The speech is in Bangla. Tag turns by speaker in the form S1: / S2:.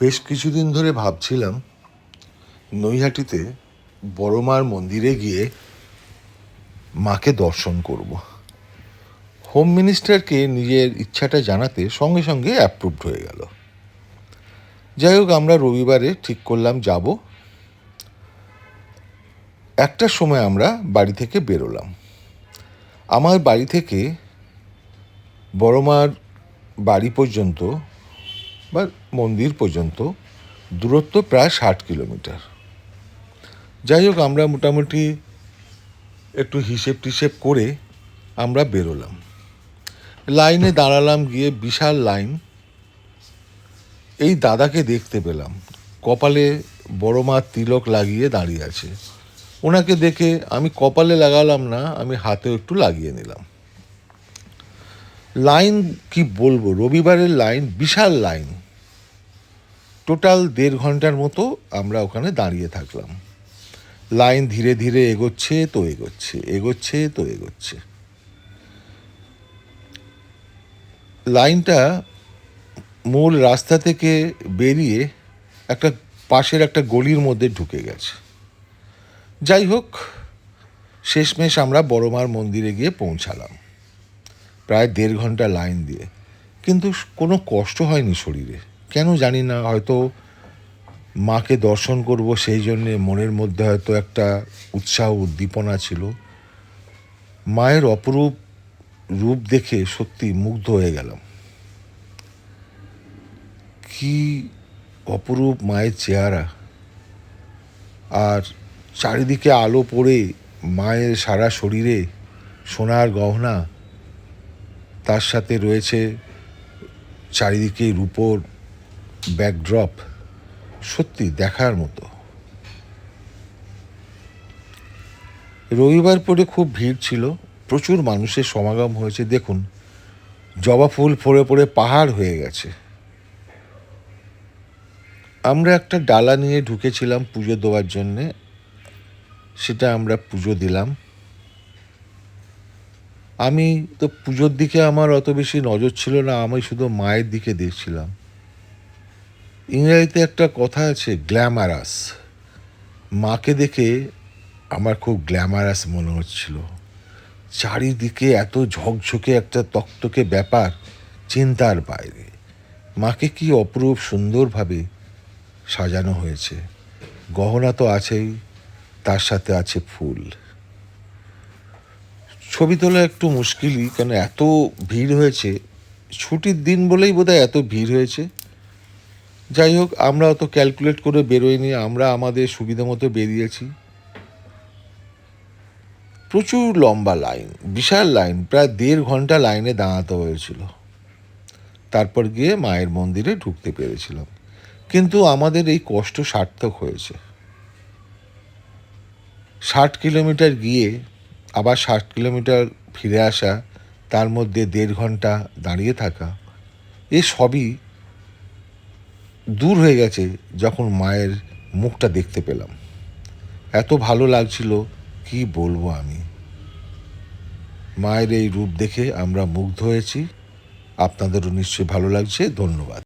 S1: বেশ কিছুদিন ধরে ভাবছিলাম নৈহাটিতে বড় মার মন্দিরে গিয়ে মাকে দর্শন করব। হোম মিনিস্টারকে নিজের ইচ্ছাটা জানাতে সঙ্গে সঙ্গে অ্যাপ্রুভড হয়ে গেল। যাই হোক, আমরা রবিবারে ঠিক করলাম যাব। একটার সময় আমরা বাড়ি থেকে বেরোলাম। আমার বাড়ি থেকে বড়মার বাড়ি পর্যন্ত বা মন্দির পর্যন্ত দূরত্ব প্রায় ষাট কিলোমিটার। যাই হোক, আমরা মোটামুটি একটু হিসেব টিসেব করে আমরা বেরোলাম। লাইনে দাঁড়ালাম গিয়ে বিশাল লাইন। এই দাদাকে দেখতে পেলাম। কপালে বড় মা তিলক লাগিয়ে দাঁড়িয়ে আছে। ওনাকে দেখে আমি কপালে লাগালাম না, আমি হাতেও একটু লাগিয়ে নিলাম। লাইন কি বলব? রবিবারের লাইন, বিশাল লাইন। টোটাল দেড় ঘণ্টার মতো আমরা ওখানে দাঁড়িয়ে থাকলাম। লাইন ধীরে ধীরে এগোচ্ছে তো এগোচ্ছে এগোচ্ছে তো এগোচ্ছে। লাইনটা মূল রাস্তা থেকে বেরিয়ে একটা পাশের একটা গলির মধ্যে ঢুকে গেছে। যাই হোক, শেষমেশ আমরা বড়মার মন্দিরে গিয়ে পৌঁছালাম, প্রায় দেড় ঘণ্টা লাইন দিয়ে। কিন্তু কোনো কষ্ট হয়নি শরীরে। কেন জানি না, হয়তো মাকে দর্শন করব সেই জন্যে মনের মধ্যে হয়তো একটা উৎসাহ, উদ্দীপনা ছিল। মায়ের অপরূপ রূপ দেখে সত্যি মুগ্ধ হয়ে গেলাম। কি অপরূপ মায়ের চেহারা। আর চারিদিকে আলো পড়ে মায়ের সারা শরীরে সোনার গহনা, তার সাথে রয়েছে চারিদিকে রূপোর ব্যাকড্রপ সত্যি দেখার মতো। রবিবার পরে খুব ভিড় ছিল, প্রচুর মানুষের সমাগম হয়েছে, দেখুন, জবা ফুল পড়ে পড়ে পাহাড় হয়ে গেছে। আমরা একটা ডালা নিয়ে ঢুকেছিলাম পুজো দেওয়ার জন্যে, সেটা আমরা পুজো দিলাম। আমি তো পুজোর দিকে আমার অত বেশি নজর ছিল না, আমি শুধু মায়ের দিকে দেখছিলাম। ইংরেজিতে একটা কথা আছে গ্ল্যামারাস মাকে দেখে আমার খুব গ্ল্যামারাস মনে হচ্ছিল। চারিদিকে এত ঝকঝকে একটা তক্তকে ব্যাপার, চিন্তার বাইরে। মাকে কি অপরূপ সুন্দরভাবে সাজানো হয়েছে। গহনা তো আছেই, তার সাথে আছে ফুল। ছবি তোলা একটু মুশকিলই, কেন এত ভিড় হয়েছে? ছুটির দিন বলেই বোধহয় এত ভিড় হয়েছে। যাই হোক আমরা অত ক্যালকুলেট করে বেরোইনি আমরা আমাদের সুবিধা মতো বেরিয়েছি। প্রচুর লম্বা লাইন বিশাল লাইন প্রায় দেড় ঘণ্টা লাইনে দাঁড়াতে হয়েছিল। তারপর গিয়ে মায়ের মন্দিরে ঢুকতে পেরেছিলাম। কিন্তু আমাদের এই কষ্ট সার্থক হয়েছে। ষাট কিলোমিটার গিয়ে, আবার ষাট কিলোমিটার ফিরে আসা, তার মধ্যে দেড় ঘণ্টা দাঁড়িয়ে থাকা, এ সবই দূর হয়ে গেছে যখন মায়ের মুখটা দেখতে পেলাম। এত ভালো লাগছিল, কি বলব আমি? মায়ের এই রূপ দেখে আমরা মুগ্ধ হয়েছি। আপনাদেরও নিশ্চয়ই ভালো লাগছে। ধন্যবাদ।